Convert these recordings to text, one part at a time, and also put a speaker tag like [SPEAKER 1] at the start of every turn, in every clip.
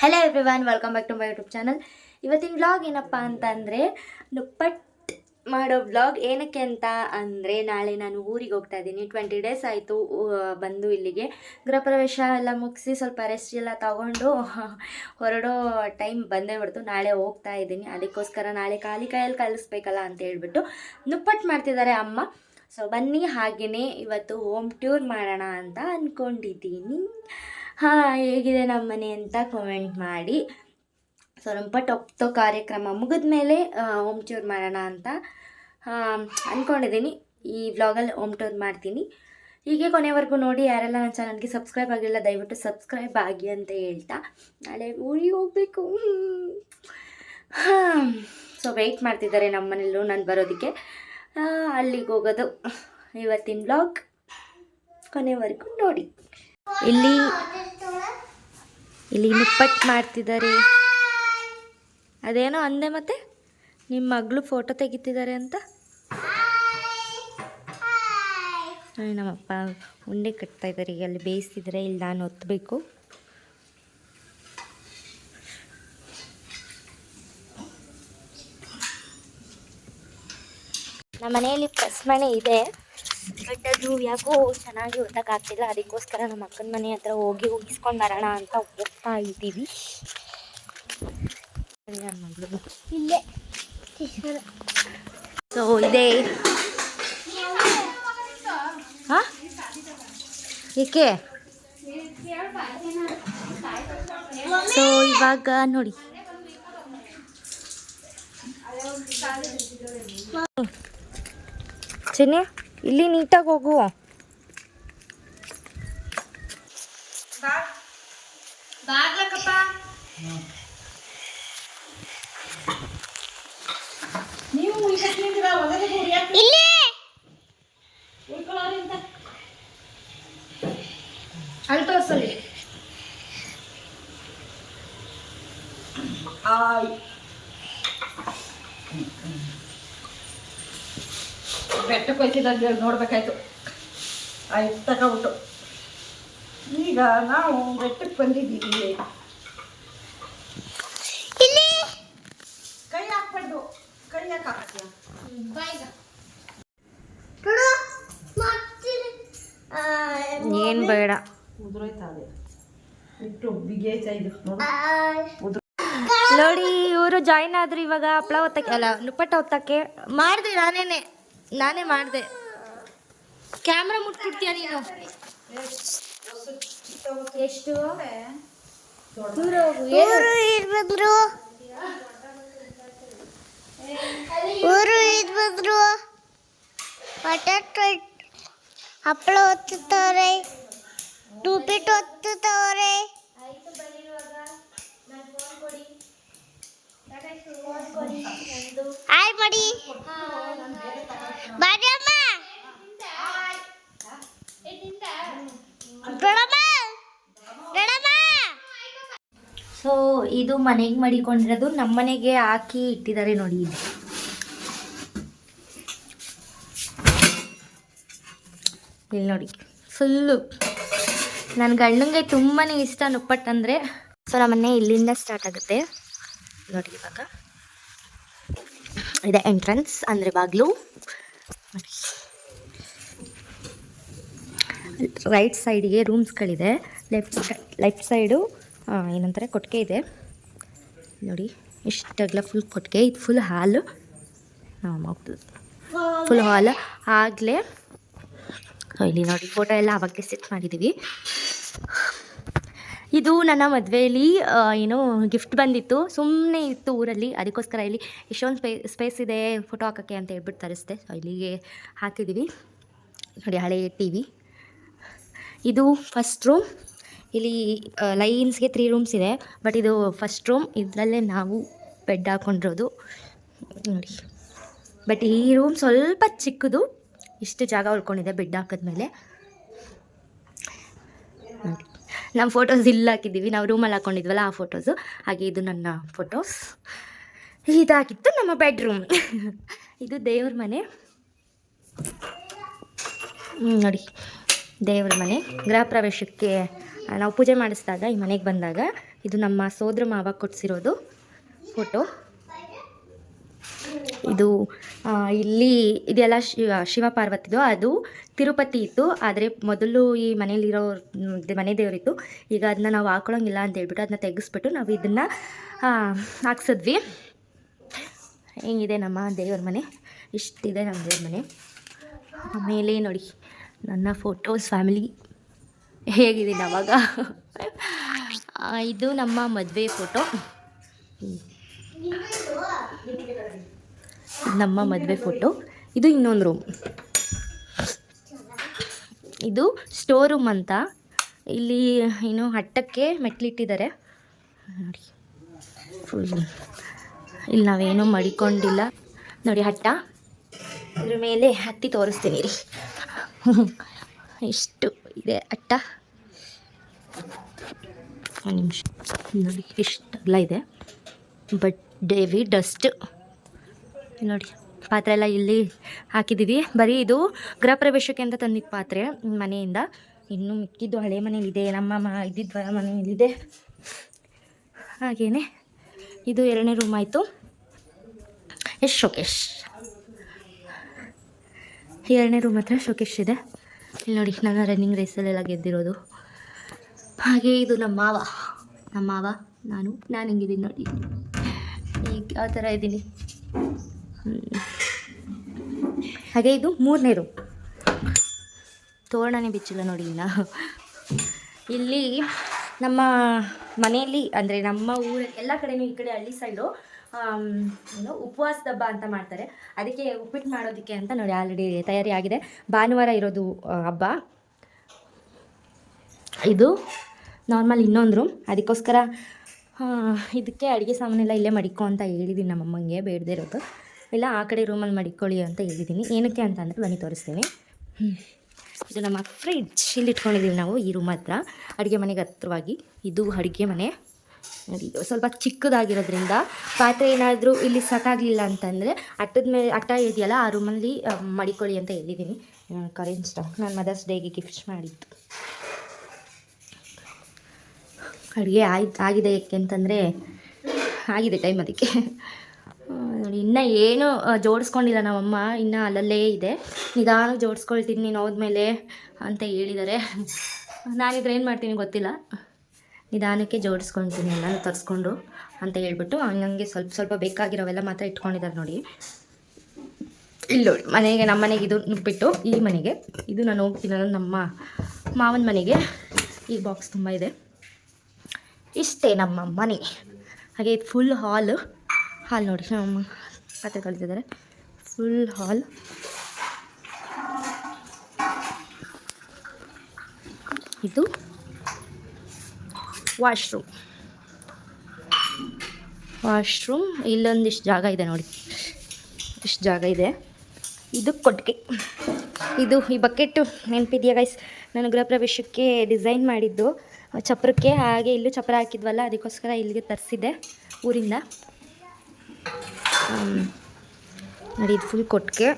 [SPEAKER 1] Hello everyone welcome back to my YouTube channel ಇವತ್ತಿನ vlog ಏನಪ್ಪ ಅಂತಂದರೆ ನುಪ್ಪಟ್ ಮಾಡೋ ವ್ಲಾಗ್ ಏನಕ್ಕೆ ಅಂತ ಅಂದರೆ, ನಾಳೆ ನಾನು ಊರಿಗೆ ಹೋಗ್ತಾ ಇದ್ದೀನಿ. ಟ್ವೆಂಟಿ ಡೇಸ್ ಆಯಿತು ಬಂದು ಇಲ್ಲಿಗೆ. ಗೃಹ ಪ್ರವೇಶ ಎಲ್ಲ ಮುಗಿಸಿ ಸ್ವಲ್ಪ ರೆಸ್ಟ್ ಎಲ್ಲ ತಗೊಂಡು ಹೊರಡೋ ಟೈಮ್ ಬಂದೇ ಬಿಡ್ತು ನಾಳೆ ಹೋಗ್ತಾ ಇದ್ದೀನಿ. ಅದಕ್ಕೋಸ್ಕರ ನಾಳೆ ಖಾಲಿ ಕೈಯಲ್ಲಿ ಕಲಿಸ್ಬೇಕಲ್ಲ ಅಂತ ಹೇಳ್ಬಿಟ್ಟು ನುಪ್ಪಟ್ಟು ಮಾಡ್ತಿದ್ದಾರೆ ಅಮ್ಮ. ಸೊ ಬನ್ನಿ ಹಾಗೆಯೇ ಇವತ್ತು ಹೋಮ್ ಟ್ಯೂರ್ ಮಾಡೋಣ ಅಂತ ಅಂದ್ಕೊಂಡಿದ್ದೀನಿ ಹಾಂ, ಹೇಗಿದೆ ನಮ್ಮ ಮನೆ ಅಂತ ಕಮೆಂಟ್ ಮಾಡಿ. ಸ್ವಲ್ಪ ಟೊಪ್ತೋ ಕಾರ್ಯಕ್ರಮ ಮುಗಿದ ಮೇಲೆ ಹೋಮ್ ಟೂರ್ ಮಾಡೋಣ ಅಂತ ಅಂದ್ಕೊಂಡಿದ್ದೀನಿ ಈ ವ್ಲಾಗಲ್ಲಿ ಓಮ್ ಟೂರ್ ಮಾಡ್ತೀನಿ. ಹೀಗೆ ಕೊನೆವರೆಗೂ ನೋಡಿ, ಯಾರೆಲ್ಲ ನನ್ನ ಚಾನಲ್ಗೆ ಸಬ್ಸ್ಕ್ರೈಬ್ ಆಗಿಲ್ಲ, ದಯವಿಟ್ಟು ಸಬ್ಸ್ಕ್ರೈಬ್ ಆಗಿ ಅಂತ ಹೇಳ್ತಾ. ನಾಳೆ ಊರಿಗೆ ಹೋಗಬೇಕು. ಹಾಂ ಸೊ ವೆಯ್ಟ್ ಮಾಡ್ತಿದ್ದಾರೆ ನಮ್ಮ ಮನೇಲೂ ನಾನು ಬರೋದಕ್ಕೆ. ಅಲ್ಲಿಗೆ ಹೋಗೋದು. ಇವತ್ತಿನ ಬ್ಲಾಗ್ ಕೊನೆವರೆಗೂ ನೋಡಿ. ಇಲ್ಲಿ ಇಲ್ಲಿ ನಿಪ್ಪಟ್ಟು ಮಾಡ್ತಿದ್ದಾರೆ. ಅದೇನೋ ಅಂದೆ ಮತ್ತೆ? ನಿಮ್ಮ ಮಗಳು ಫೋಟೋ ತೆಗಿತಿದ್ದಾರೆ ಅಂತ? ನಮ್ಮಪ್ಪ ಉಂಡೆ ಕಟ್ತಾ ಇದ್ದಾರೆ. ಈಗ ಅಲ್ಲಿ ಬೇಯಿಸ್ತಿದ್ರೆ ಇಲ್ಲಿ ನಾನು ಒತ್ತಬೇಕು ನಮ್ಮ ಮನೆಯಲ್ಲಿ ಪ್ರಸ್ಮಣೆ ಇದೆ. ಬಟ್ ಯಾಕೋ ಚೆನ್ನಾಗಿ ಓದಕ್ಕಾಗ್ತಿಲ್ಲ ಅದಕ್ಕೋಸ್ಕರ ನಮ್ಮ ಅಕ್ಕನ ಮನೆ ಹತ್ರ ಹೋಗಿ ಉಗಿಸ್ಕೊಂಡು ಬರೋಣ ಅಂತ ಹೋಗ್ತಾ ಇದ್ದೀವಿ.
[SPEAKER 2] ಇಲ್ಲೇ.
[SPEAKER 1] ಸೊ ಇದೇ. ಹಾಂ? ಏಕೆ? ಸೊ ಇವಾಗ ನೋಡಿ. ಚಿನ್ನಿ? ಇಲ್ಲಿ ನೀಟಾಗಿ ಹೋಗು. ಅಲ್ಲಿ ತೋರಿಸಲಿ
[SPEAKER 3] ಬೆಟ್ಟಕ್ಕೆ ಹೋಯ್ತಿದ್ದಾಗ ನೋಡ್ಬೇಕಾಯ್ತು. ಆಯ್ತು ತಗೊಬಿಟ್ಟು. ಈಗ ನಾವು ಬೆಟ್ಟಕ್ಕೆ ಬಂದಿದ್ದೀವಿ.
[SPEAKER 2] ಇಲ್ಲಿ?
[SPEAKER 3] ಕೈ ಹಾಕ್ಬಾರ್ದು. ಕೈ ಯಾಕೆ ಹಾಕ್ತೀಯ
[SPEAKER 2] ನೋಡು ಮಾಡ್ತೀನಿ. ಆ,
[SPEAKER 1] ಏನು ಬೇಡ.
[SPEAKER 3] ಇಟ್ಟು ಇದು. ನೋಡು.
[SPEAKER 1] ಇವರು ಜಾಯಿನ್ ಆದ್ರು ಇವಾಗ ಹಪ್ಳ ಹೊತ್ತಕ್ಕೆ ಅಲ್ಲ ನುಪ್ಪಟ್ಟ ಹೊತ್ತಕ್ಕೆ ಮಾಡಿದೆ ನಾನೇನೆ. ನಾನೇ ಮಾಡಿದೆ. ಕ್ಯಾಮ್ರಾ ಮುಟ್ಬಿಡ್ತೀಯ ನೀನು? ಎಷ್ಟು. ಏನು?
[SPEAKER 2] ಊರು ಬಂದ್ರು ಪಟಾಟ ಹಪ್ಪಳ ಒತ್ತುತ್ತವ್ರೆ ಟೂಪಿಟ್ ಒತ್ತುತ್ತವ್ರೆ ಆಯ್ ಮಾಡಿ ಬಾಜಮ್ಮ ದೊಡಮ್ಮ ದೊಡಮ್ಮ
[SPEAKER 1] ಸೊ ಇದು ಮನೆಗೆ ಮಡಿಕೊಂಡಿರೋದು? ನಮ್ಮ ಮನೆಗೆ ಹಾಕಿ ಇಟ್ಟಿದ್ದಾರೆ ನೋಡಿ ಇದು ಇಲ್ಲಿ ನೋಡಿ, ಫುಲ್ಲು. ನನ್ನ ಗಂಡಂಗೆ ತುಂಬಾ ಇಷ್ಟ ನುಪ್ಪಟ್ಟು ಅಂದರೆ, ಸೊ ನಮ್ಮ ಮನೆ ಇಲ್ಲಿಂದ ಸ್ಟಾರ್ಟ್ ಆಗುತ್ತೆ. ನೋಡಿ ಇವಾಗ. ಇದೆ ಎಂಟ್ರೆನ್ಸ್ ಅಂದರೆ ಬಾಗಿಲು. ರೈಟ್ ಸೈಡಿಗೆ ರೂಮ್ಸ್ಗಳಿದೆ ಲೆಫ್ಟ್ ಲೆಫ್ಟ್ ಸೈಡು ಏನಂತಾರೆ, ಕೊಟ್ಟಿಗೆ ಇದೆ. ನೋಡಿ ಇಷ್ಟಾಗಲ ಫುಲ್ ಕೊಟ್ಟಿಗೆ, ಇದು ಫುಲ್ ಹಾಲು. ಫುಲ್ ಹಾಲು. ಆಗಲೇ ಇಲ್ಲಿ ನೋಡಿ ಫೋಟೋ ಎಲ್ಲ ಅವಾಗಲೇ ಸೆಟ್ ಮಾಡಿದ್ದೀವಿ ಇದು ನನ್ನ ಮದುವೆಯಲ್ಲಿ ಏನು ಗಿಫ್ಟ್ ಬಂದಿತ್ತು. ಸುಮ್ಮನೆ ಇತ್ತು ಊರಲ್ಲಿ. ಅದಕ್ಕೋಸ್ಕರ ಇಲ್ಲಿ ಎಷ್ಟೊಂದು ಸ್ಪೇ ಸ್ಪೇಸ್ ಇದೆ ಫೋಟೋ ಹಾಕೋಕ್ಕೆ ಅಂತ ಹೇಳ್ಬಿಟ್ಟು ತರಿಸ್ದೆ ಸೊ ಇಲ್ಲಿಗೆ ಹಾಕಿದ್ದೀವಿ ನೋಡಿ ಹಳೆಯ ಟಿ ಇದು ಫಸ್ಟ್ ರೂಮ್ ಇಲ್ಲಿ ಲೈನ್ಸ್ಗೆ ತ್ರೀ ರೂಮ್ಸ್ ಇದೆ. ಬಟ್ ಇದು ಫಸ್ಟ್ ರೂಮ್ ಇದರಲ್ಲೇ ನಾವು ಬೆಡ್ ಹಾಕೊಂಡಿರೋದು. ನೋಡಿ. ಬಟ್ ಈ ರೂಮ್ ಸ್ವಲ್ಪ ಚಿಕ್ಕದು. ಇಷ್ಟು ಜಾಗ ಉಳ್ಕೊಂಡಿದೆ ಬೆಡ್ ಹಾಕಿದ್ಮೇಲೆ ನಮ್ಮ ಫೋಟೋಸ್ ಇಲ್ಲಿ ಹಾಕಿದ್ದೀವಿ. ನಾವು ರೂಮಲ್ಲಿ ಹಾಕ್ಕೊಂಡಿದ್ವಲ್ಲ ಆ ಫೋಟೋಸು ಹಾಗೆ ಇದು ನನ್ನ ಫೋಟೋಸ್ ಇದಾಗಿತ್ತು ನಮ್ಮ ಬೆಡ್ರೂಮ್ ಇದು ದೇವ್ರ ಮನೆ. ನೋಡಿ. ದೇವ್ರ ಮನೆ. ಗೃಹ ಪ್ರವೇಶಕ್ಕೆ ನಾವು ಪೂಜೆ ಮಾಡಿಸಿದಾಗ, ಈ ಮನೆಗೆ ಬಂದಾಗ ಇದು ನಮ್ಮ ಸೋದರ ಮಾವ ಕೊಡಿಸಿರೋದು ಫೋಟೋ. ಇದು ಇಲ್ಲಿ ಇದೆಲ್ಲ ಶಿವ ಶಿವ ಪಾರ್ವತಿದು, ಅದು ತಿರುಪತಿ ಇತ್ತು. ಆದರೆ ಮೊದಲು ಈ ಮನೇಲಿರೋ ಮನೆ ದೇವರಿತ್ತು. ಈಗ ಅದನ್ನ ನಾವು ಹಾಕೊಳ್ಳೋಂಗಿಲ್ಲ ಅಂತ ಹೇಳ್ಬಿಟ್ಟು ಅದನ್ನ ತೆಗೆಸ್ಬಿಟ್ಟು ನಾವು ಇದನ್ನು ಹಾಕ್ಸಿದ್ವಿ. ಹೆಂಗಿದೆ ನಮ್ಮ ದೇವ್ರ ಮನೆ? ಇಷ್ಟಿದೆ ನಮ್ಮ ದೇವ್ರ ಮನೆ. ಆಮೇಲೆ ನೋಡಿ, ನನ್ನ ಫೋಟೋಸ್ ಫ್ಯಾಮಿಲಿ. ಹೇಗಿದ್ದೀನಿ ಅವಾಗ? ಇದು ನಮ್ಮ ಮದುವೆ ಫೋಟೋ. ನಮ್ಮ ಮದುವೆ ಫೋಟೋ. ಇದು ಇನ್ನೊಂದು ರೂಮ್ ಇದು ಸ್ಟೋರ್ ರೂಮ್ ಅಂತ. ಇಲ್ಲಿ ಏನು ಹಟ್ಟಕ್ಕೆ ಮೆಟ್ಲಿಟ್ಟಿದ್ದಾರೆ. ನೋಡಿ. ಫುಲ್ ಇಲ್ಲಿ ನಾವೇನು ಮಡಿಕೊಂಡಿಲ್ಲ. ನೋಡಿ ಹಟ್ಟ. ಇದ್ರ ಮೇಲೆ ಹತ್ತಿ ತೋರಿಸ್ತೀನಿ ರೀ ಇಷ್ಟು ಇದೆ ಅಟ್ಟ ಒಂದು ನಿಮಿಷ ನೋಡಿ ಇಷ್ಟೆಲ್ಲ ಇದೆ? ಬಟ್ ಡೇವಿ ಡಸ್ಟ್. ನೋಡಿ, ಪಾತ್ರೆ ಎಲ್ಲ ಇಲ್ಲಿ ಹಾಕಿದ್ದೀವಿ. ಬರೀ ಇದು ಗೃಹ ಪ್ರವೇಶಕ್ಕೆ ಅಂತ ತಂದಿದ್ದ ಪಾತ್ರೆ ಮನೆಯಿಂದ. ಇನ್ನು ಮಿಕ್ಕಿದ್ದು ಹಳೆ ಮನೆಯಲ್ಲಿದೆ, ನಮ್ಮ ಮ, ಇದ್ದಿದ್ದ ಮನೆಯಲ್ಲಿದೆ. ಹಾಗೆಯೇ ಇದು ಎರಡನೇ ರೂಮ್ ಆಯಿತು. ಎಷ್ಟು ಶೋಕೇಶ್ ಎರಡನೇ ರೂಮ್ ಹತ್ರ ಶೋಕೇಶ್ ಇದೆ. ಇಲ್ಲಿ ನೋಡಿ ನಾನು ರನ್ನಿಂಗ್ ರೇಸಲ್ಲೆಲ್ಲ ಗೆದ್ದಿರೋದು. ಹಾಗೆ ಇದು ನಮ್ಮ ಮಾವ. ನಮ್ಮ ಮಾವ, ನಾನು ನಾನು ಹಿಂಗಿದ್ದೀನಿ ನೋಡಿ. ಈಗ ಯಾವ ಥರ ಇದ್ದೀನಿ ಹಾಗೆ ಇದು ಮೂರನೇ ರೂಮ್ ತೋರಣನೇ ಬಿಚ್ಚಿಲ್ಲ ನೋಡಿ ಇನ್ನು. ಇಲ್ಲಿ ನಮ್ಮ ಮನೆಯಲ್ಲಿ, ಅಂದರೆ ನಮ್ಮ ಊರ ಎಲ್ಲ ಕಡೆಯೂ ಈ ಕಡೆ ಹಳ್ಳಿ ಸೈಡು ಏನು ಉಪವಾಸದ ಹಬ್ಬ ಅಂತ ಮಾಡ್ತಾರೆ. ಅದಕ್ಕೆ ಉಪ್ಪಿಟ್ಟು ಮಾಡೋದಕ್ಕೆ ಅಂತ ನೋಡಿ ಆಲ್ರೆಡಿ ತಯಾರಿ ಆಗಿದೆ. ಭಾನುವಾರ ಇರೋದು ಹಬ್ಬ. ಇದು ನಾರ್ಮಲ್ ಇನ್ನೊಂದು ರೂಮ್ ಅದಕ್ಕೋಸ್ಕರ ಇದಕ್ಕೆ ಅಡುಗೆ ಸಾಮಾನೆಲ್ಲ ಇಲ್ಲೇ ಮಡಿಕೊ ಅಂತ ಹೇಳಿದ್ದೀನಿ ನಮ್ಮಮ್ಮಂಗೆ, ಬೇಡದೇ ಇರೋದು. ಇಲ್ಲ, ಆ ಕಡೆ ರೂಮಲ್ಲಿ ಮಡಿಕೊಳ್ಳಿ ಅಂತ ಹೇಳಿದ್ದೀನಿ ಏನಕ್ಕೆ ಅಂತ ಅಂದರೆ, ಬನ್ನಿ, ತೋರಿಸ್ತೀನಿ. ಇದು ನಮ್ಮ ಫ್ರಿಡ್ಜ್. ಇಲ್ಲಿ ಇಟ್ಕೊಂಡಿದ್ದೀವಿ ನಾವು ಈ ರೂಮ್ ಹತ್ರ. ಅಡುಗೆ ಮನೆಗೆ ಹತ್ರವಾಗಿ. ಇದು ಅಡುಗೆ ಮನೆ. ಸ್ವಲ್ಪ ಚಿಕ್ಕದಾಗಿರೋದ್ರಿಂದ ಪಾತ್ರೆ ಏನಾದರೂ ಇಲ್ಲಿ ಸಾಕಾಗಲಿಲ್ಲ ಅಂತಂದರೆ, ಅಟ್ಟದ ಮೇಲೆ ಅಟ್ಟ ಇದೆಯಲ್ಲ, ಆ ರೂಮಲ್ಲಿ ಮಡಿಕೊಳ್ಳಿ ಅಂತ ಹೇಳಿದ್ದೀನಿ ಸ್ಟವ್ ನಾನು ಮದರ್ಸ್ ಡೇಗೆ ಗಿಫ್ಟ್ ಮಾಡಿದ್ದು. ಅಡುಗೆ ಆಯ್ತು, ಆಗಿದೆ ಯಾಕೆ ಅಂತಂದರೆ, ಆಗಿದೆ ಟೈಮ್ ಅದಕ್ಕೆ. ನೋಡಿ, ಇನ್ನೂ ಏನು ಜೋಡಿಸ್ಕೊಂಡಿಲ್ಲ ನಮ್ಮಮ್ಮ, ಇನ್ನೂ ಅಲ್ಲಲ್ಲೇ ಇದೆ. ನಿಧಾನ ಜೋಡಿಸ್ಕೊಳ್ತೀನಿ, ನೀನು ಹೋದ್ಮೇಲೆ ಅಂತ ಹೇಳಿದ್ದಾರೆ ನಾನಿದ್ರೆ ಏನು ಮಾಡ್ತೀನಿ ಗೊತ್ತಿಲ್ಲ. ನಿಧಾನಕ್ಕೆ ಜೋಡಿಸ್ಕೊಳ್ತೀನಿ ಎಲ್ಲನೂ ತರಿಸ್ಕೊಂಡು ಅಂತ ಹೇಳ್ಬಿಟ್ಟು, ಹಂಗಂಗೆ ಸ್ವಲ್ಪ ಸ್ವಲ್ಪ ಬೇಕಾಗಿರೋವೆಲ್ಲ ಮಾತ್ರ ಇಟ್ಕೊಂಡಿದ್ದಾರೆ ನೋಡಿ. ಇಲ್ಲಿ ನೋಡಿ, ಮನೆಗೆ, ನಮ್ಮ ಮನೆಗೆ ಇದು ನುಪ್ಪಿಟ್ಟು ಈ ಮನೆಗೆ. ಇದು ನಾನು ಹೋಗ್ತೀನಲ್ಲ ನಮ್ಮ ಮಾವನ ಮನೆಗೆ. ಈ ಬಾಕ್ಸ್ ತುಂಬ ಇದೆ. ಇಷ್ಟೇ ನಮ್ಮ ಮನೆ. ಹಾಗೆ ಇದು ಫುಲ್ ಹಾಲ್ ಹಾಲ್ ನೋಡಿ, ನಮ್ಮ ಪಾತ್ರೆ ಕಲಿತಿದ್ದಾರೆ ಫುಲ್ ಹಾಲ್ ಇದು ವಾಶ್ರೂಮ್ ವಾಶ್ರೂಮ್ ಇಲ್ಲೊಂದಿಷ್ಟು ಜಾಗ ಇದೆ ನೋಡಿ. ಇಷ್ಟು ಜಾಗ ಇದೆ. ಇದು ಕೊಟ್ಟಿಗೆ. ಇದು ಈ ಬಕೆಟು ನೆನಪಿದೆಯಾ ಗೈಸ್ ನಾನು ಗೃಹ ಪ್ರವೇಶಕ್ಕೆ ಡಿಸೈನ್ ಮಾಡಿದ್ದು. ಚಪ್ರಕ್ಕೆ ಹಾಗೆ ಇಲ್ಲೂ ಚಪ್ರ ಹಾಕಿದ್ವಲ್ಲ, ಅದಕ್ಕೋಸ್ಕರ ಇಲ್ಲಿಗೆ ತರಿಸಿದ್ದೆ ಊರಿಂದ. ನೋಡಿ, ಇದು ಫುಲ್ ಕೊಟ್ಟಿಗೆ.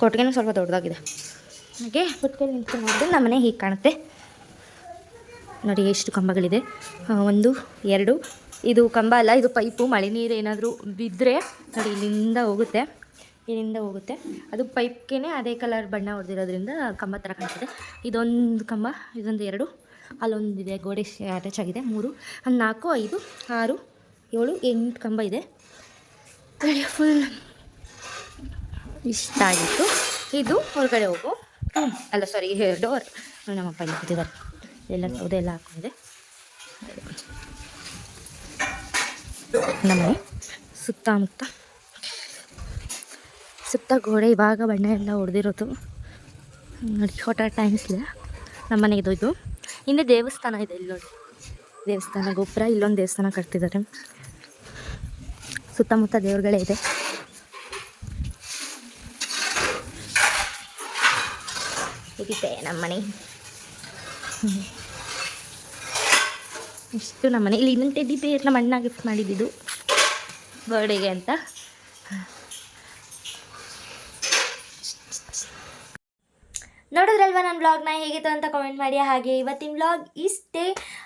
[SPEAKER 1] ಕೊಟ್ಟಿಗೆನೂ ಸ್ವಲ್ಪ ದೊಡ್ಡದಾಗಿದೆ. ಹಾಗೆ ಕೊಟ್ಟಿಗೆ ನಿಂತು ನೋಡಿದ್ರೆ ನಮ್ಮ ಮನೆ ಹೀಗೆ ಕಾಣುತ್ತೆ. ನೋಡಿ, ಎಷ್ಟು ಕಂಬಗಳಿದೆ. ಒಂದು, ಎರಡು. ಇದು ಕಂಬ ಅಲ್ಲ, ಇದು ಪೈಪು. ಮಳೆ ನೀರು ಏನಾದರೂ ಬಿದ್ದರೆ ನೋಡಿ, ಇಲ್ಲಿಂದ ಹೋಗುತ್ತೆ. ಇಲ್ಲಿಂದ ಹೋಗುತ್ತೆ. ಅದು ಪೈಪ್ಗೆ ಅದೇ ಕಲರ್ ಬಣ್ಣ ಹೊಡೆದಿರೋದ್ರಿಂದ ಕಂಬ ಥರ ಕಾಣ್ತದೆ. ಇದೊಂದು ಕಂಬ, ಇದೊಂದು ಎರಡು. ಅಲ್ಲೊಂದಿದೆ ಗೋಡೆ ಅಟ್ಯಾಚ್ ಆಗಿದೆ, ಮೂರು ಒಂದು ನಾಲ್ಕು, ಐದು, ಆರು, ಏಳು, ಎಂಟು ಕಂಬ ಇದೆ. ಫುಲ್ ಇಷ್ಟ ಆಗಿತ್ತು. ಇದು ಹೊರಗಡೆ ಹೋಗು. ಅಲ್ಲ ಸಾರಿ ಡೋರ್ ನಮ್ಮಪ್ಪ ಇಲ್ಲಿ ಕೂತಿದ್ದಾರೆ ಎಲ್ಲ ಸೌದೆ ಎಲ್ಲ ಹಾಕೊಂಡಿದೆ ನಮ್ಮನೆ ಸುತ್ತಮುತ್ತ, ಸುತ್ತ ಗೋಡೆ, ಇವಾಗ ಬಣ್ಣ ಎಲ್ಲ ಹೊಡೆದಿರೋದು ನೋಡಿ ಟೈಮ್ಸ್ ಇಲ್ಲ ನಮ್ಮ ಇದು ಇದು. ಹಿಂದೆ ದೇವಸ್ಥಾನ ಇದೆ ಇಲ್ಲಿ ನೋಡಿ. ದೇವಸ್ಥಾನ, ಗೋಪುರ, ಇಲ್ಲೊಂದು ದೇವಸ್ಥಾನ ಕಟ್ತಿದ್ದಾರೆ. ಸುತ್ತಮುತ್ತ ದೇವ್ರುಗಳೇ ಇದೆ. ಇದಿದೆ ನಮ್ಮ ಮನೆ. ಇಷ್ಟು ನಮ್ಮ ಮನೆ. ಇಲ್ಲಿ ಇನ್ನೊಂದು ಟೆಡ್ಡಿ ಬೇರ್ ನಮ್ಮ ಅಣ್ಣ ಗಿಫ್ಟ್ ಮಾಡಿದ್ದು ಬರ್ಡೇಗೆ ಅಂತ. ನೋಡಿದ್ರಲ್ವ ನನ್ನ ವ್ಲಾಗ್ನ ಹೇಗಿತ್ತು ಅಂತ ಕಾಮೆಂಟ್ ಮಾಡಿ. ಹಾಗೆ ಇವತ್ತಿನ ವ್ಲಾಗ್ ಇಷ್ಟೇ.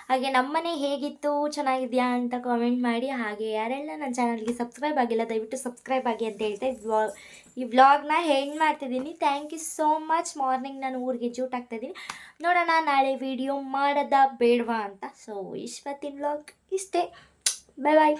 [SPEAKER 1] ಹಾಗೆ ನಮ್ಮನೆ ಹೇಗಿತ್ತು? ಚೆನ್ನಾಗಿದೆಯಾ ಅಂತ ಕಾಮೆಂಟ್ ಮಾಡಿ. ಹಾಗೆ ಯಾರೆಲ್ಲ ನನ್ನ ಚಾನಲ್ಗೆ ಸಬ್ಸ್ಕ್ರೈಬ್ ಆಗಿಲ್ಲ, ದಯವಿಟ್ಟು ಸಬ್ಸ್ಕ್ರೈಬ್ ಆಗಿ ಅಂತ ಹೇಳ್ತಾ ವ್ಲಾ ಈ ವ್ಲಾಗ್ನ ಹೆಂಡ್ ಮಾಡ್ತಿದ್ದೀನಿ. Thank you so much morning ನಾನು ಊರಿಗೆ ಜೂಟ್ ಆಗ್ತಾಯಿದ್ದೀನಿ ನೋಡೋಣ, ನಾಳೆ ವಿಡಿಯೋ ಮಾಡೋದ ಬೇಡವಾ ಅಂತ. ಸೊ ಇವತ್ತಿನ ವ್ಲಾಗ್ ಇಷ್ಟೇ. ಬಾಯ್ ಬಾಯ್